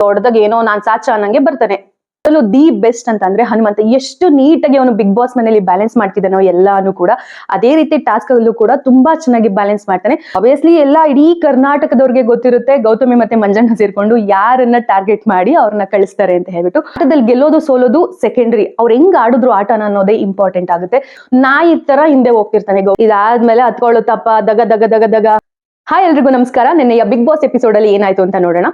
ದೊಡ್ಡದಾಗ ಏನೋ ನಾನ್ ಸಾಚ ಅನ್ನಂಗೆ ಬರ್ತಾನೆ ದಿ ಬೆಸ್ಟ್ ಅಂತ ಅಂದ್ರೆ ಹನುಮಂತ. ಎಷ್ಟು ನೀಟಾಗಿ ಅವನು ಬಿಗ್ ಬಾಸ್ ಮನೆಯಲ್ಲಿ ಬ್ಯಾಲೆನ್ಸ್ ಮಾಡ್ತಿದ್ದಾನೋ ಎಲ್ಲಾನು ಕೂಡ ಅದೇ ರೀತಿ ಟಾಸ್ಕ್ ಅಲ್ಲೂ ಕೂಡ ತುಂಬಾ ಚೆನ್ನಾಗಿ ಬ್ಯಾಲೆನ್ಸ್ ಮಾಡ್ತಾನೆ. ಅಬ್ವಿಯಸ್ಲಿ ಎಲ್ಲ ಇಡೀ ಕರ್ನಾಟಕದವ್ರಿಗೆ ಗೊತ್ತಿರುತ್ತೆ. ಗೌತಮಿ ಮತ್ತೆ ಮಂಜಣ್ಣ ಸೇರ್ಕೊಂಡು ಯಾರನ್ನ ಟಾರ್ಗೆಟ್ ಮಾಡಿ ಅವ್ರನ್ನ ಕಳಿಸ್ತಾರೆ ಅಂತ ಹೇಳ್ಬಿಟ್ಟು. ಆಟದಲ್ಲಿ ಗೆಲ್ಲೋದು ಸೋಲೋದು ಸೆಕೆಂಡ್ರಿ ಅವ್ರು ಹೆಂಗ್ ಆಡಿದ್ರು ಆಟನ ಅನ್ನೋದೇ ಇಂಪಾರ್ಟೆಂಟ್ ಆಗುತ್ತೆ. ನಾಯಿ ತರ ಹಿಂದೆ ಹೋಗ್ತಿರ್ತಾನೆ ಗೌ- ಇದಾದ್ಮೇಲೆ ತಪ್ಪ ದಗ ದಗ ದಗ ದಗ. ಹಾಯ್ ಎಲ್ರಿಗೂ ನಮಸ್ಕಾರ. ನಿನ್ನೆಯ ಬಿಗ್ ಬಾಸ್ ಎಪಿಸೋಡ್ ಅಲ್ಲಿ ಏನಾಯ್ತು ಅಂತ ನೋಡೋಣ.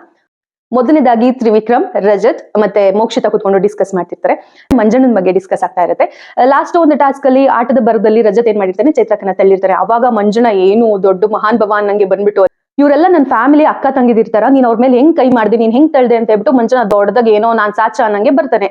ಮೊದಲನೇದಾಗಿ ತ್ರಿವಿಕ್ರಮ್, ರಜತ್ ಮತ್ತೆ ಮೋಕ್ಷಿತ ಕುತ್ಕೊಂಡು ಡಿಸ್ಕಸ್ ಮಾಡ್ತಿರ್ತಾರೆ. ಮಂಜಣ್ಣನ ಬಗ್ಗೆ ಡಿಸ್ಕಸ್ ಆಗ್ತಾ ಇರುತ್ತೆ. ಲಾಸ್ಟ್ ಒಂದು ಟಾಸ್ಕ್ ಅಲ್ಲಿ ಆಟದ ಬರದಲ್ಲಿ ರಜತ್ ಏನ್ ಮಾಡಿರ್ತಾನೆ? ಚೈತ್ರಕನ ತಳ್ಳಿರ್ತಾರೆ. ಅವಾಗ ಮಂಜಣ್ಣ ಏನು ದೊಡ್ಡ ಮಹಾನ್ ಭವಾನ್ ನಂಗೆ ಬಂದ್ಬಿಟ್ಟು ಇವರೆಲ್ಲ ನನ್ನ ಫ್ಯಾಮಿಲಿ ಅಕ್ಕ ತಂಗಿದಿರ್ತಾರ? ನೀನ್ ಅವ್ರ ಮೇಲೆ ಹೆಂಗ್ ಕೈ ಮಾಡ್ದೆ? ನೀನ್ ಹೆಂಗ್ ತಳ್ದೆ ಅಂತ ಹೇಳ್ಬಿಟ್ಟು ಮಂಜಣ್ಣ ದೊಡ್ಡದಾಗ ಏನೋ ನಾನ್ ಸಾಚ ಅನ್ನಂಗೆ ಬರ್ತಾನೆ.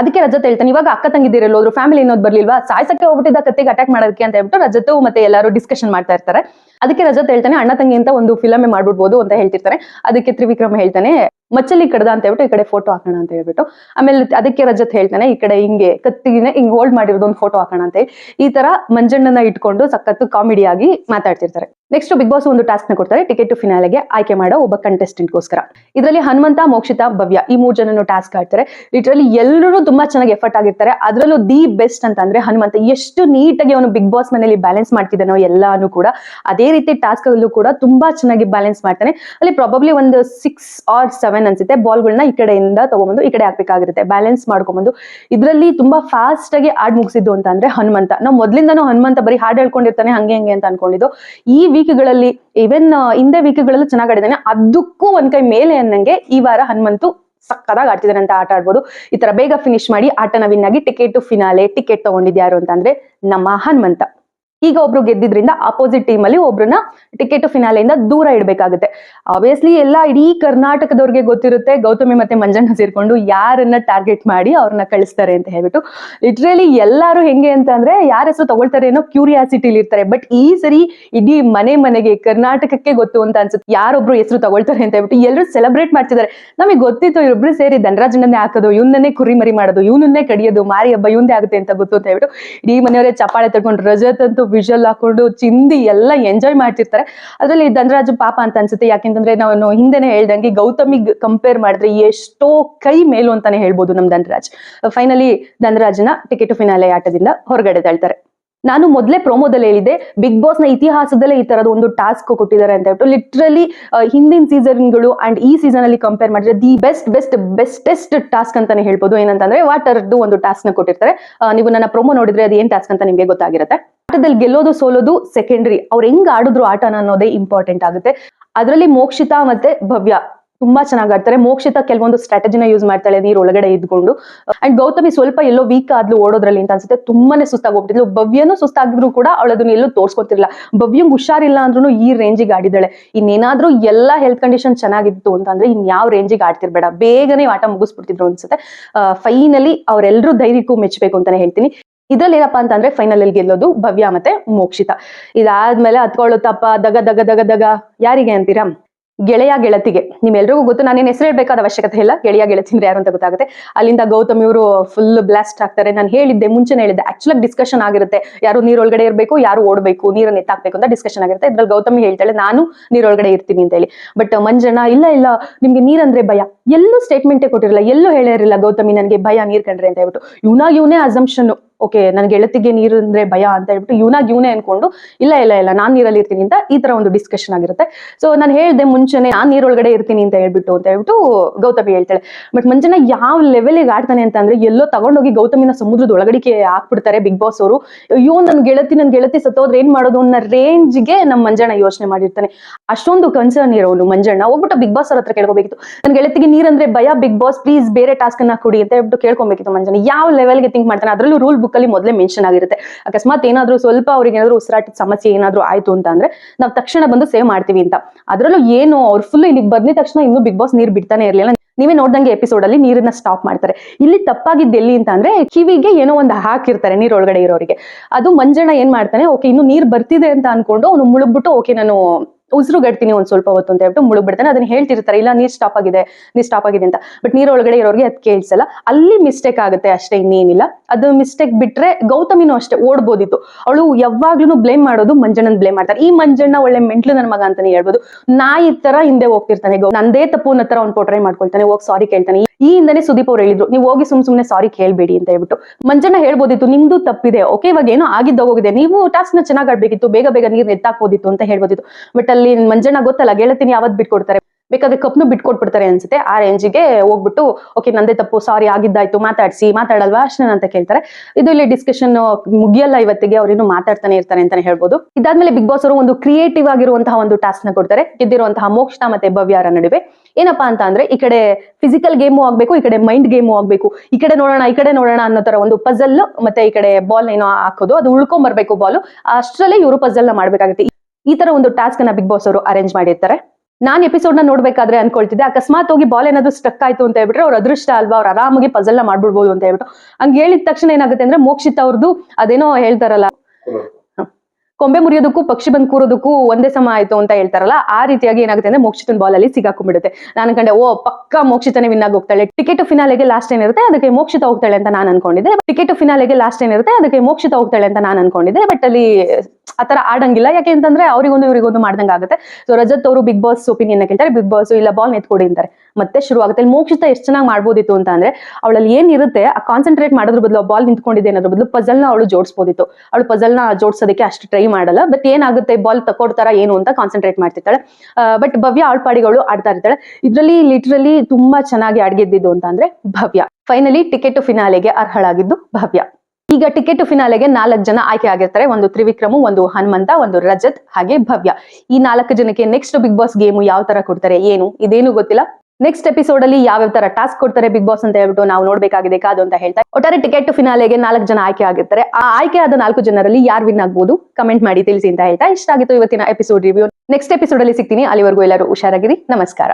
ಅದಕ್ಕೆ ರಜತ್ ಹೇಳ್ತಾನೆ, ಇವಾಗ ಅಕ್ಕ ತಂಗಿದಿರಲ್ಲ ಹೋದ್ರು ಫ್ಯಾಮಿಲಿ ಅನ್ನೋದು ಬರ್ಲಿಲ್ವಾ? ಸಾಯ್ಸಕ್ಕೆ ಹೋಗ್ಬಿಟ್ಟಿದ್ದ ಕತ್ತಿಗೆ ಅಟ್ಯಾಕ್ ಮಾಡೋದಕ್ಕೆ? ಅಂತ ಹೇಳ್ಬಿಟ್ಟು ರಜತ್ ಮತ್ತೆ ಎಲ್ಲರೂ ಡಿಸ್ಕಷನ್ ಮಾಡ್ತಾ ಇರ್ತಾರೆ. ಅದಕ್ಕೆ ರಜತ್ ಹೇಳ್ತಾನೆ, ಅಣ್ಣ ತಂಗಿ ಅಂತ ಒಂದು ಫಿಲಮೇ ಮಾಡ್ಬಿಡ್ಬೋದು ಅಂತ ಹೇಳ್ತಿರ್ತಾರೆ. ಅದಕ್ಕೆ ತ್ರಿವಿಕ್ರಮ್ ಹೇಳ್ತಾನೆ, ಮಚ್ಚಲ್ಲಿ ಕಡ್ದ ಅಂತ ಹೇಳ್ಬಿಟ್ಟು ಈ ಕಡೆ ಫೋಟೋ ಹಾಕೋಣ ಅಂತ ಹೇಳ್ಬಿಟ್ಟು. ಆಮೇಲೆ ಅದಕ್ಕೆ ರಜತ್ ಹೇಳ್ತಾನೆ, ಈ ಕಡೆ ಹಿಂಗೆ ಕತ್ತಿಗೆ ಹಿಂಗ್ ಹೋಲ್ಡ್ ಮಾಡಿರೋದು ಒಂದು ಫೋಟೋ ಹಾಕೋಣ ಅಂತ ಈ ತರ ಮಂಜಣ್ಣನ ಇಟ್ಕೊಂಡು ಸಖತ್ತು ಕಾಮಿಡಿ ಆಗಿ ಮಾತಾಡ್ತಿರ್ತಾರೆ. ನೆಕ್ಸ್ಟ್ ಬಿಗ್ ಬಾಸ್ ಒಂದು ಟಾಸ್ಕ್ನ ಕೊಡ್ತಾರೆ ಟಿಕೆಟ್ ಟು ಫಿನಾಲೆಗೆ ಆಯ್ಕೆ ಮಾಡೋ ಒಬ್ಬ ಕಂಟೆಸ್ಟೆಂಟ್ ಗೋಸ್ಕರ ಇದರಲ್ಲಿ ಹನುಮಂತ, ಮೋಕ್ಷಿತಾ, ಭವ್ಯ ಈ ಮೂರ್ ಜನನು ಟಾಸ್ಕ್ ಆಡ್ತಾರೆ. ಲಿಟ್ರಲಿ ಎಲ್ಲರೂ ತುಂಬಾ ಚೆನ್ನಾಗಿ ಎಫರ್ಟ್ ಆಗಿರ್ತಾರೆ. ಅದರಲ್ಲೂ ದಿ ಬೆಸ್ಟ್ ಅಂತ ಅಂದ್ರೆ ಹನುಮಂತ ಎಷ್ಟು ನೀಟಾಗಿ ಅವನು ಬಿಗ್ ಬಾಸ್ ಮನೆಯಲ್ಲಿ ಬ್ಯಾಲೆನ್ಸ್ ಮಾಡ್ತಿದ್ದಾನೋ ಎಲ್ಲಾನು ಕೂಡ. ಅದೇ ರೀತಿ ಟಾಸ್ಕ್ ಅಲ್ಲೂ ಕೂಡ ತುಂಬಾ ಚೆನ್ನಾಗಿ ಬ್ಯಾಲೆನ್ಸ್ ಮಾಡ್ತಾನೆ. ಅಲ್ಲಿ ಪ್ರಾಬಬ್ಲಿ ಒಂದು ಸಿಕ್ಸ್ ಆರ್ ಸೆವೆನ್ ಅನ್ಸುತ್ತೆ. ಬಾಲ್ಗಳನ್ನ ಈ ಕಡೆಯಿಂದ ತಗೊಂಬಂದು ಈ ಕಡೆ ಹಾಕ್ಬೇಕಾಗಿರುತ್ತೆ. ಬ್ಯಾಲೆನ್ಸ್ ಮಾಡ್ಕೊಂಬಂದು. ಇದರಲ್ಲಿ ತುಂಬಾ ಫಾಸ್ಟ್ ಆಗಿ ಆಡ್ ಮುಗಿಸಿದ್ದು ಅಂತ ಅಂದ್ರೆ ಹನುಮಂತ. ನಾವು ಮೊದ್ಲಿಂದನೂ ಹನುಮಂತ ಬರೀ ಹಾಡು ಹೇಳ್ಕೊಂಡಿರ್ತಾನೆ, ಹಂಗೆ ಹಂಗೆ ಅಂತ ಅನ್ಕೊಂಡಿದ್ದು. ಈ ವೀಕ್ಗಳಲ್ಲಿ ಈವನ್ ಹಿಂದೆ ವೀಕ್ಗಳಲ್ಲೂ ಚೆನ್ನಾಗಿ ಆಡಿದಾನೆ ಅದಕ್ಕೂ ಒಂದ್ ಕೈ ಮೇಲೆ ಅನ್ನಂಗೆ ಈ ವಾರ ಹನುಮಂತು ಸಕ್ಕದಾಗ ಆಡ್ತಿದ್ದಾನೆ ಅಂತ ಆಟ ಆಡ್ಬೋದು. ಈ ತರ ಬೇಗ ಫಿನಿಶ್ ಮಾಡಿ ಆಟನ ವಿನ್ ಆಗಿ ಟಿಕೆಟ್ ಫಿನಾಲೆ ಟಿಕೆಟ್ ತಗೊಂಡಿದ್ಯಾರು ಅಂತಂದ್ರೆ ನಮ್ಮ ಹನುಮಂತ. ಈಗ ಒಬ್ರು ಗೆದ್ದಿದ್ರಿಂದ ಅಪೋಸಿಟ್ ಟೀಮ್ ಅಲ್ಲಿ ಒಬ್ರನ್ನ ಟಿಕೆಟ್ ಫಿನಾಲೆಯಿಂದ ದೂರ ಇಡಬೇಕಾಗುತ್ತೆ. ಆಬ್ವಿಯಸ್ಲಿ ಎಲ್ಲ ಇಡೀ ಕರ್ನಾಟಕದವ್ರಿಗೆ ಗೊತ್ತಿರುತ್ತೆ. ಗೌತಮಿ ಮತ್ತೆ ಮಂಜಣ್ಣ ಸೇರ್ಕೊಂಡು ಯಾರನ್ನ ಟಾರ್ಗೆಟ್ ಮಾಡಿ ಅವ್ರನ್ನ ಕಳಿಸ್ತಾರೆ ಅಂತ ಹೇಳ್ಬಿಟ್ಟು. ಲಿಟ್ರಲಿ ಎಲ್ಲಾರು ಹೆಂಗೆ ಅಂತ ಅಂದ್ರೆ ಯಾರ ಹೆಸರು ತಗೊಳ್ತಾರೆ ಅನ್ನೋ ಕ್ಯೂರಿಯಾಸಿಟಿಲಿ ಇರ್ತಾರೆ. ಬಟ್ ಈ ಸರಿ ಇಡೀ ಮನೆ ಮನೆಗೆ ಕರ್ನಾಟಕಕ್ಕೆ ಗೊತ್ತು ಅಂತ ಅನ್ಸುತ್ತೆ. ಯಾರೊಬ್ರು ಹೆಸರು ತಗೊಳ್ತಾರೆ ಅಂತ ಹೇಳ್ಬಿಟ್ಟು ಎಲ್ಲರೂ ಸೆಲೆಬ್ರೇಟ್ ಮಾಡ್ತಿದ್ದಾರೆ. ನಮಗೆ ಗೊತ್ತಿತ್ತು ಇವ್ರೊಬ್ರು ಸೇರಿ ಧನರಾಜನನ್ನೇ ಹಾಕೋದು, ಇವನನ್ನೇ ಕುರಿ ಮರಿ ಮಾಡೋದು, ಇವನನ್ನೇ ಕಡಿಯೋದು ಮಾರಿ ಹಬ್ಬ ಇವಂದೇ ಆಗುತ್ತೆ ಅಂತ ಗೊತ್ತು ಅಂತ ಹೇಳ್ಬಿಟ್ಟು ಇಡೀ ಮನೆಯವರೇ ಚಪ್ಪಾಳೆ ತಗೊಂಡು ರಜತ್ ಅಂತೂ ವಿಜುವಲ್ ಹಾಕೊಂಡು ಚಿಂದಿ ಎಲ್ಲ ಎಂಜಾಯ್ ಮಾಡ್ತಿರ್ತಾರೆ. ಅದ್ರಲ್ಲಿ ಧನರಾಜು ಪಾಪ ಅಂತ ಅನ್ಸುತ್ತೆ. ಯಾಕೆಂತಂದ್ರೆ ನಾನು ಹಿಂದೆನೆ ಹೇಳ್ದಂಗೆ ಗೌತಮಿಗ್ ಕಂಪೇರ್ ಮಾಡಿದ್ರೆ ಎಷ್ಟೋ ಕೈ ಮೇಲು ಅಂತಾನೆ ಹೇಳ್ಬೋದು ನಮ್ ಧನರಾಜ್. ಫೈನಲಿ ಧನರಾಜ್ನ ಟಿಕೆಟ್ ಫಿನಾಲೆ ಆಟದಿಂದ ಹೊರಗಡೆ ತಳ್ತಾರೆ. ನಾನು ಮೊದಲೇ ಪ್ರೋಮೋದಲ್ಲಿ ಹೇಳಿದ್ದೆ ಬಿಗ್ ಬಾಸ್ನ ಇತಿಹಾಸದಲ್ಲೇ ಈ ತರದ ಒಂದು ಟಾಸ್ಕ್ ಕೊಟ್ಟಿದ್ದಾರೆ ಅಂತ ಹೇಳ್ಬಿಟ್ಟು ಲಿಟ್ರಲಿ ಹಿಂದಿನ ಸೀಸನ್ಗಳು ಅಂಡ್ ಈ ಸೀಸನ್ ಅಲ್ಲಿ ಕಂಪೇರ್ ಮಾಡಿದ್ರೆ the best best bestest task ಅಂತಾನೆ ಹೇಳ್ಬೋದು. ಏನಂತಂದ್ರೆ ವಾಟರ್ದು ಒಂದು ಟಾಸ್ಕ್ನ ಕೊಟ್ಟಿರ್ತಾರೆ. ನೀವು ನನ್ನ ಪ್ರೊಮೋ ನೋಡಿದ್ರೆ ಅದು ಏನ್ ಟಾಸ್ಕ್ ಅಂತ ನಿಮ್ಗೆ ಗೊತ್ತಾಗಿರುತ್ತೆ. ಆಟದಲ್ಲಿ ಗೆಲ್ಲೋದು, ಸೋಲೋದು ಸೆಕೆಂಡ್ರಿ ಅವ್ರು ಹೆಂಗ್ ಆಡಿದ್ರು ಆಟನ ಅನ್ನೋದೇ ಇಂಪಾರ್ಟೆಂಟ್ ಆಗುತ್ತೆ. ಅದರಲ್ಲಿ ಮೋಕ್ಷಿತಾ ಮತ್ತೆ ಭವ್ಯ ತುಂಬಾ ಚೆನ್ನಾಗಿ ಆಡ್ತಾರೆ. ಮೋಕ್ಷಿತ ಕೆಲವೊಂದು ಸ್ಟ್ರಾಟಜಿನ ಯೂಸ್ ಮಾಡ್ತಾಳೆ, ನೀರು ಒಳಗಡೆ ಇದ್ಕೊಂಡು. ಅಂಡ್ ಗೌತಮಿ ಸ್ವಲ್ಪ ಎಲ್ಲೋ ವೀಕ್ ಆದ್ಲು ಓಡೋದ್ರಲ್ಲಿ ಅಂತ ಅನ್ಸುತ್ತೆ. ತುಂಬಾನೇ ಸುಸ್ತಾಗಿ ಹೋಗ್ತಿದ್ಲು. ಭವ್ಯನೂ ಸುಸ್ತಾಗಿದ್ರು ಕೂಡ ಅವಳದನ್ನ ಎಲ್ಲೂ ತೋರ್ಸ್ಕೊತಿರ್ಲಿಲ್ಲ. ಭವ್ಯಂಗ್ ಹುಷಾರಿಲ್ಲ ಅಂದ್ರೂ ಈ ರೇಂಜಿಗೆ ಆಡಿದಾಳೆ ಇನ್ನೇನಾದ್ರೂ ಎಲ್ಲಾ ಹೆಲ್ತ್ ಕಂಡೀಷನ್ ಚೆನ್ನಾಗಿತ್ತು ಅಂತಂದ್ರೆ ಇನ್ ಯಾವ ರೇಂಜಿಗೆ ಆಡ್ತಿರ್ಬೇಡ. ಬೇಗನೆ ಆಟ ಮುಗಿಸ್ಬಿಡ್ತಿದ್ರು ಅನ್ಸುತ್ತೆ. ಫೈನಲಿ ಅವರೆಲ್ಲರೂ ಧೈರ್ಯಕ್ಕೂ ಮೆಚ್ಚಬೇಕು ಅಂತಾನೆ ಹೇಳ್ತೀನಿ. ಇದ್ರಲ್ಲಿ ಏನಪ್ಪಾ ಅಂತಂದ್ರೆ ಫೈನಲ್ ಅಲ್ಲಿ ಗೆಲ್ಲೋದು ಭವ್ಯ ಮತ್ತೆ ಮೋಕ್ಷಿತ. ಇದಾದ್ಮೇಲೆ ಹತ್ಕೊಳ್ಳುತ್ತಪ್ಪ ದಗ ದಗ ದಗ ದಗ, ಯಾರಿಗೆ ಅಂತೀರಾ? ಗೆಳೆಯ, ಗೆಳತಿಗೆ. ನಿಮ್ಮೆಲ್ರಿಗೂ ಗೊತ್ತು, ನಾನೇನು ಹೆಸರು ಹೇಳಬೇಕಾದ ಅವಶ್ಯಕತೆ ಇಲ್ಲ. ಗೆಳೆಯ ಗೆಳತಿ ಅಂದ್ರೆ ಯಾರು ಅಂತ ಗೊತ್ತಾಗುತ್ತೆ. ಅಲ್ಲಿಂದ ಗೌತಮಿ ಇವರು ಫುಲ್ ಬ್ಲಾಸ್ಟ್ ಆಗ್ತಾರೆ. ನಾನು ಹೇಳಿದ್ದೆ, ಮುಂಚೆನೆ ಹೇಳಿದ್ದೆ ಆಕ್ಚುಲಿ ಡಿಸ್ಕಷನ್ ಆಗಿರುತ್ತೆ. ಯಾರು ನೀರೊಳಗಡೆ ಇರಬೇಕು, ಯಾರು ಓಡಬೇಕು ನೀರನ್ನು ಎತ್ತಾಕ್ಬೇಕು ಅಂತ ಡಿಸ್ಕಷನ್ ಆಗಿರುತ್ತೆ. ಇದ್ರಲ್ಲಿ ಗೌತಮಿ ಹೇಳ್ತಾಳೆ, ನಾನು ನೀರೊಳಗಡೆ ಇರ್ತೀನಿ ಅಂತ ಹೇಳಿ. ಬಟ್ ಮಂಜಣ್ಣ, ಇಲ್ಲ ಇಲ್ಲ, ನಿಮ್ಗೆ ನೀರಂದ್ರೆ ಭಯ. ಎಲ್ಲೂ ಸ್ಟೇಟ್ಮೆಂಟೇ ಕೊಟ್ಟಿರಲ್ಲ, ಎಲ್ಲೂ ಹೇಳಿರಲಿಲ್ಲ, ಗೌತಮಿ, ನನಗೆ ಭಯ ನೀರ್ ಕಂಡ್ರೆ ಅಂತ ಹೇಳ್ಬಿಟ್ಟು. ಇವನಾಗ ಇವನೇ ಅಸಂಪ್ಷನ್ ಓಕೆ ನನ್ ಗೆಳತಿಗೆ ನೀರು ಅಂದ್ರೆ ಭಯ ಅಂತ ಹೇಳ್ಬಿಟ್ಟು ಇವನಾಗ ಇವನೇ ಅನ್ಕೊಂಡು, ಇಲ್ಲ ಇಲ್ಲ ಇಲ್ಲ, ನಾನ್ ನೀರಲ್ಲಿ ಇರ್ತೀನಿ ಅಂತ ಈ ತರ ಒಂದು ಡಿಸ್ಕಷನ್ ಆಗಿರುತ್ತೆ. ಸೊ ನಾನು ಹೇಳ್ದೆ ಮುಂಚೆನೆ ನಾನ್ ನೀರೊಳಗಡೆ ಇರ್ತೀನಿ ಅಂತ ಹೇಳ್ಬಿಟ್ಟು ಅಂತ ಹೇಳ್ಬಿಟ್ಟು ಗೌತಮಿ ಹೇಳ್ತಾಳೆ. ಬಟ್ ಮಂಜನ ಯಾವ ಲೆವೆಲ್ಗೆ ಆಡ್ತಾನೆ ಅಂತ ಅಂದ್ರೆ ಎಲ್ಲೋ ತಗೊಂಡೋಗಿ ಗೌತಮಿನ ಸಮುದ್ರದ ಒಳಗಡಿಕೆ ಹಾಕ್ಬಿಡ್ತಾರೆ ಬಿಗ್ ಬಾಸ್ ಅವರು. ಅಯ್ಯೋ, ನನ್ ಗೆಳತಿ ನನ್ ಗೆಳತಿ ಸತ್ತೋದ್ರೆ ಏನ್ ಮಾಡೋದು ಅನ್ನೋ ರೇಂಜ್ಗೆ ನಮ್ ಮಂಜಣ್ಣ ಯೋಚನೆ ಮಾಡಿರ್ತಾನೆ. ಅಷ್ಟೊಂದು ಕನ್ಸರ್ನ್ ಇರೋನು ಮಂಜಣ್ಣ. ಹೋಗ್ಬಿಟ್ಟು ಬಿಗ್ ಬಾಸ್ ಅವ್ರ ಹತ್ರ ಕೇಳ್ಕೋಬೇಕಿತ್ತು. ನನ್ ಗೆಳತಿಗೆ ನೀರಂದ್ರೆ ಭಯ, ಬಿಗ್ ಬಾಸ್ ಪ್ಲೀಸ್ ಬೇರೆ ಟಾಸ್ಕ್ ಅನ್ನ ಕೊಡಿ ಅಂತ ಹೇಳ್ಬಿಟ್ಟು ಕೇಳ್ಕೊಬೇಕಿತ್ತು ಮಂಜಣ್ಣ. ಯಾವ ಲೆವೆಲ್ಗೆ ಥಿಂಕ್ ಮಾಡ್ತಾನೆ? ಅದರಲ್ಲೂ ರೂಲ್ ಬುಕ್ ಅಲ್ಲಿ ಮೊದಲೇ ಮೆನ್ಷನ್ ಆಗಿರುತ್ತೆ. ಅಕಸ್ಮಾತ್ ಏನಾದ್ರು ಸ್ವಲ್ಪ ಅವ್ರಿಗೆ ಏನಾದ್ರು ಉಸಿರಾಟದ ಸಮಸ್ಯೆ ಏನಾದ್ರು ಆಯ್ತು ಅಂತ ಅಂದ್ರೆ ನಾವು ತಕ್ಷಣ ಬಂದು ಸೇವ್ ಮಾಡ್ತೀವಿ ಅಂತ. ಅದರಲ್ಲೂ ಏನು ಅವ್ರು ಫುಲ್ ಇಲ್ಲಿಗೆ ಬಂದಿದ ತಕ್ಷಣ ಇನ್ನೂ ಬಿಗ್ ಬಾಸ್ ನೀರು ಬಿಡ್ತಾನೆ ಇರಲಿಲ್ಲ ನೀವೇ ನೋಡ್ದಂಗೆ ಎಪಿಸೋಡ್ ಅಲ್ಲಿ ನೀರನ್ನ ಸ್ಟಾಪ್ ಮಾಡ್ತಾರೆ. ಇಲ್ಲಿ ತಪ್ಪಾಗಿದ್ದು ಎಲ್ಲಿ ಅಂತ ಅಂದ್ರೆ ಕಿವಿಗೆ ಏನೋ ಒಂದು ಹಾಕಿರ್ತಾರೆ ನೀರೊಳಗಡೆ ಇರೋರಿಗೆ. ಅದು ಮಂಜಣ್ಣ ಏನ್ ಮಾಡ್ತಾನೆ, ಓಕೆ, ಇನ್ನು ನೀರ್ ಬರ್ತಿದೆ ಅಂತ ಅನ್ಕೊಂಡು ಅವನು ಮುಳುಗ್ಬಿಟ್ಟು, ಓಕೆ, ನಾನು ಉಸಿರು ಗಡ್ತೀನಿ ಒಂದ್ ಸ್ವಲ್ಪ ಹೊತ್ತು ಅಂತ ಹೇಳ್ಬಿಟ್ಟು ಮುಳುಗ್ಬಿಡ್ತಾನೆ. ಅದನ್ನ ಹೇಳ್ತಿರ್ತಾರೆ, ಇಲ್ಲ ನೀರ್ ಸ್ಟಾಪ್ ಆಗಿದೆ, ನೀರ್ ಸ್ಟಾಪ್ ಆಗಿದೆ ಅಂತ. ಬಟ್ ನೀರೊಳಗಡೆ ಇರೋರಿಗೆ ಅದ್ ಕೇಳಿಸಲ್ಲ. ಅಲ್ಲಿ ಮಿಸ್ಟೇಕ್ ಆಗುತ್ತೆ ಅಷ್ಟೇ, ಇನ್ನೇನಿಲ್ಲ. ಅದು ಮಿಸ್ಟೇಕ್ ಬಿಟ್ರೆ ಗೌತಮಿನೂ ಅಷ್ಟೇ ಓಡ್ಬೋದಿತ್ತು. ಅವಳು ಯಾವಾಗ್ಲೂ ಬ್ಲೇಮ್ ಮಾಡೋದು ಮಂಜಣ್ಣನ್ ಬ್ಲೇಮ್ ಮಾಡ್ತಾರೆ ಈ ಮಂಜಣ್ಣ ಒಳ್ಳೆ ಮೆಂಟ್ಲು ನನ್ನ ಮಗ ಅಂತಾನೆ ಹೇಳ್ಬೋದು. ನಾಯಿ ತರ ಹಿಂದೆ ಹೋಗ್ತಿರ್ತಾನೆ ನಂದೇ ತಪ್ಪು ಅನ್ನೋ ತರ ಅವ್ನು ಪೋಟ್ರೈ ಮಾಡ್ಕೊಳ್ತಾನೆ. ಹೋಗಿ ಸಾರಿ ಕೇಳ್ತಾನೆ. ಈ ಹಿಂದನೆ ಸುದೀಪ್ ಅವ್ರು ಹೇಳಿದ್ರು, ನೀವು ಹೋಗಿ ಸುಮ್ ಸುಮ್ನೆ ಸಾರಿ ಕೇಳಬೇಡಿ ಅಂತ ಹೇಳ್ಬಿಟ್ಟು. ಮಂಜಣ್ಣ ಹೇಳ್ಬೋದಿತ್ತು, ನಿಮ್ದು ತಪ್ಪಿದೆ ಓಕೆ ಇವಾಗ ಏನೋ ಆಗಿದ್ದೋಗಿದೆ ನೀವು ಟಾಸ್ಕ್ನ ಚೆನ್ನಾಗಿ ಆಡ್ಬೇಕಿತ್ತು, ಬೇಗ ಬೇಗ ನೀರ್ ಎತ್ತಾಕ್ಬೋದಿತ್ತು ಅಂತ ಹೇಳ್ಬೋದಿತ್ತು. ಬಟ್ ಅಲ್ಲಿ ಮಂಜಣ್ಣ ಗೊತ್ತಲ್ಲ, ಗೆಳತಿನಿ ಯಾವತ್ ಬಿಟ್ಕೊಡ್ತಾರೆ? ಬೇಕಾದ್ರೆ ಕಪ್ನು ಬಿಟ್ಕೊಟ್ಬಿಡ್ತಾರೆ ಅನ್ಸುತ್ತೆ. ಆ ರೇಂಜಿಗೆ ಹೋಗ್ಬಿಟ್ಟು ಓಕೆ ನಂದೇ ತಪ್ಪು ಸಾರಿ ಆಗಿದ್ದಾಯ್ತು, ಮಾತಾಡ್ಸಿ, ಮಾತಾಡಲ್ವಾ? ಅಷ್ಟೇ ಅಂತ ಕೇಳ್ತಾರೆ. ಇದು ಇಲ್ಲಿ ಡಿಸ್ಕಷನ್ ಮುಗಿಯಲ್ಲ ಇವತ್ತಿಗೆ ಅವ್ರೇನು ಮಾತಾಡ್ತಾನೆ ಇರ್ತಾರೆ ಅಂತಾನೆ ಹೇಳ್ಬೋದು. ಇದಾದ್ಮೇಲೆ ಬಿಗ್ ಬಾಸ್ ಅವರು ಒಂದು ಕ್ರಿಯೇಟಿವ್ ಆಗಿರುವಂತಹ ಒಂದು ಟಾಸ್ಕ್ನ ಕೊಡ್ತಾರೆ. ಗೆದ್ದಿರುವಂತಹ ಮೋಕ್ಷ ಮತ್ತೆ ಭವ್ಯಾರ ನಡುವೆ. ಏನಪ್ಪಾ ಅಂತ ಅಂದ್ರೆ, ಈ ಕಡೆ ಫಿಸಿಕಲ್ ಗೇಮು ಆಗ್ಬೇಕು, ಈ ಕಡೆ ಮೈಂಡ್ ಗೇಮು ಆಗ್ಬೇಕು. ಈ ಕಡೆ ನೋಡೋಣ, ಈ ಕಡೆ ನೋಡೋಣ ಅನ್ನೋ ತರ ಒಂದು ಪಜಲ್ ಮತ್ತೆ ಈ ಕಡೆ ಬಾಲ್ ಏನೋ ಹಾಕೋದು, ಅದು ಉಳ್ಕೊಂಡ್ ಬರ್ಬೇಕು ಬಾಲ್ ಅಷ್ಟರಲ್ಲೇ ಇವರು ಪಜಲ್ನ ಮಾಡ್ಬೇಕಾಗುತ್ತೆ. ಈ ತರ ಒಂದು ಟಾಸ್ಕ್ ಅನ್ನ ಬಿಗ್ ಬಾಸ್ ಅವರು ಅರೇಂಜ್ ಮಾಡಿರ್ತಾರೆ. ನಾನ್ ಎಪಿಸೋಡ್ನ ನೋಡ್ಬೇಕಾದ್ರೆ ಅನ್ಕೊಳ್ತಿದ್ದೆ. ಅಕಸ್ಮಾತ್ ಹೋಗಿ ಬಾಲ್ ಏನಾದ್ರು ಸ್ಟಕ್ ಆಯ್ತು ಅಂತ ಹೇಳ್ಬಿಟ್ರೆ ಅವ್ರ ಅದೃಷ್ಟ ಅಲ್ವಾ? ಅವ್ರು ಆರಾಮಾಗಿ ಪಜಲ್ನ ಮಾಡ್ಬಿಡ್ಬೋದು ಅಂತ ಹೇಳ್ಬಿಟ್ಟು. ಹಂಗೆ ಹೇಳಿದ ತಕ್ಷಣ ಏನಾಗುತ್ತೆ ಅಂದ್ರೆ ಮೋಕ್ಷಿತ್ ಅವ್ರದ್ದು ಅದೇನೋ ಹೇಳ್ತಾರಲ್ಲ. ಕೊಂಬೆ ಮುರಿಯೋದಕ್ಕೂ ಪಕ್ಷಿ ಬಂದ್ ಕೂರೋದಕ್ಕೂ ಒಂದೇ ಸಮ ಆಯ್ತು ಅಂತ ಹೇಳ್ತಾರಲ್ಲ, ಆ ರೀತಿಯಾಗಿ ಏನಾಗುತ್ತೆ ಅಂದ್ರೆ ಮೋಕ್ಷಿತನ್ ಬಾಲ್ ಅಲ್ಲಿ ಸಿಗಾಕೊಂಡ್ಬಿಡುತ್ತೆ. ನಾನು ಕಂಡೆ, ಓ, ಪಕ್ಕ ಮೋಕ್ಷಿತನೇ ವಿನ್ ಆಗಿ ಹೋಗ್ತಾಳೆ ಟಿಕೆಟ್ ಫಿನಾಲೆಗೆ ಲಾಸ್ಟ್ ಏನಿರುತ್ತೆ, ಅದಕ್ಕೆ ಮೋಕ್ಷಿತ ಹೋಗ್ತಾಳೆ ಅಂತ ನಾನು ಅನ್ಕೊಂಡಿದ್ದೆ. ಟಿಕೆಟ್ ಫಿನಾಲೆಗೆ ಲಾಸ್ಟ್ ಏನಿರುತ್ತೆ, ಅದಕ್ಕೆ ಮೋಕ್ಷಿತ ಹೋಗ್ತಾಳೆ ಅಂತ ನಾನು ಅನ್ಕೊಂಡಿದ್ದೆ. ಬಟ್ ಅಲ್ಲಿ ಆತರ ಆಡಂಗಿಲ್ಲ. ಯಾಕೆ ಅಂತಂದ್ರೆ ಅವರಿಗೊಂದು ಇವರಿಗೊಂದು ಮಾಡ್ದಂಗೆ ಆಗುತ್ತೆ. ಸೊ ರಜತ್ ಅವರು ಬಿಗ್ ಬಾಸ್ ಒಪಿನಿಯನ್ ಕೇಳ್ತಾರೆ. ಬಿಗ್ ಬಾಸ್ ಇಲ್ಲ ಬಾಲ್ ಎತ್ಕೊಡಿ ಅಂತಾರೆ. ಮತ್ತೆ ಶುರು ಆಗುತ್ತೆ ಇಲ್ಲಿ ಮೋಕ್ಷಿತ ಎಷ್ಟು ಚೆನ್ನಾಗಿ ಮಾಡ್ಬೋದಿತ್ತು ಅಂತ ಅಂದ್ರೆ, ಅವಳಲ್ಲಿ ಏನಿರುತ್ತೆ ಆ ಕಾನ್ಸಂಟ್ರೇಟ್ ಮಾಡೋದ್ರ ಬದಲು ಬಾಲ್ ನಿಂತ್ಕೊಂಡಿದೆ ಅನ್ನೋದ್ರ ಬದಲು ಪಜಲ್ನ ಅವಳು ಜೋಡಿಸ್ಬೋದಿತ್ತು. ಅವಳು ಪಜಲ್ನ ಜೋಡಿಸೋದಕ್ಕೆ ಅಷ್ಟು ಟ್ರೈ ಮಾಡಲ್ಲ. ಬಟ್ ಏನಾಗುತ್ತೆ ಬಾಲ್ ತಕೊಡ್ತಾರ ಏನು ಅಂತ ಕಾನ್ಸಂಟ್ರೇಟ್ ಮಾಡ್ತಿರ್ತಾಳೆ. ಬಟ್ ಭವ್ಯ ಆಳ್ಪಾಡಿಗಳು ಆಡ್ತಾ ಇರ್ತಾಳೆ. ಇದ್ರಲ್ಲಿ ಲಿಟ್ರಲಿ ತುಂಬಾ ಚೆನ್ನಾಗಿ ಅಡ್ಗೆದ್ದಿದ್ದು ಅಂತ ಅಂದ್ರೆ ಭವ್ಯ. ಫೈನಲಿ ಟಿಕೆಟ್ ಫಿನಾಲೆಗೆ ಅರ್ಹಳಾಗಿದ್ದು ಭವ್ಯ. ಈಗ ಟಿಕೆಟ್ ಫಿನಾಲೆಗೆ ನಾಲ್ಕು ಜನ ಆಯ್ಕೆ ಆಗಿರ್ತಾರೆ. ಒಂದು ತ್ರಿವಿಕ್ರಮು, ಒಂದು ಹನುಮಂತ, ಒಂದು ರಜತ್, ಹಾಗೆ ಭವ್ಯ. ಈ ನಾಲ್ಕು ಜನಕ್ಕೆ ನೆಕ್ಸ್ಟ್ ಬಿಗ್ ಬಾಸ್ ಗೇಮು ಯಾವ ತರ ಕೊಡ್ತಾರೆ, ಏನು, ಇದೇನು ಗೊತ್ತಿಲ್ಲ. ನೆಕ್ಸ್ಟ್ ಎಪಿಸೋಡ್ ಅಲ್ಲಿ ಯಾವ ತರ ಟಾಸ್ಕ್ ಕೊಡ್ತಾರೆ ಬಿಗ್ ಬಾಸ್ ಅಂತ ಹೇಳ್ಬಿಟ್ಟು ನಾವು ನೋಡ್ಬೇಕಾಗಿದೆ ಕಾದು ಅಂತ ಹೇಳ್ತಾರೆ ಒಟ್ಟಾರೆ ಟಿಕೆಟ್ ಫಿನಾಲೆಗೆ ನಾಲ್ಕು ಜನ ಆಯ್ಕೆ ಆಗಿರ್ತಾರೆ. ಆ ಆಯ್ಕೆ ಆದ ನಾಲ್ಕು ಜನರಲ್ಲಿ ಯಾರು ವಿನ್ ಆಗ್ಬೋದು? ಕಮೆಂಟ್ ಮಾಡಿ ತಿಳಿಸಿ ಅಂತ ಹೇಳ್ತಾ. ಇಷ್ಟ ಆಗಿತ್ತು ಇವತ್ತಿನ ಎಪಿಸೋಡ್ ರಿವ್ಯೂ ನೆಕ್ಸ್ಟ್ ಎಪಿಸೋಡ್ ಅಲ್ಲಿ ಸಿಗ್ತೀನಿ. ಅಲ್ಲಿವರೆಗೂ ಎಲ್ಲರೂ ಹುಷಾರಾಗಿರಿ. ನಮಸ್ಕಾರ.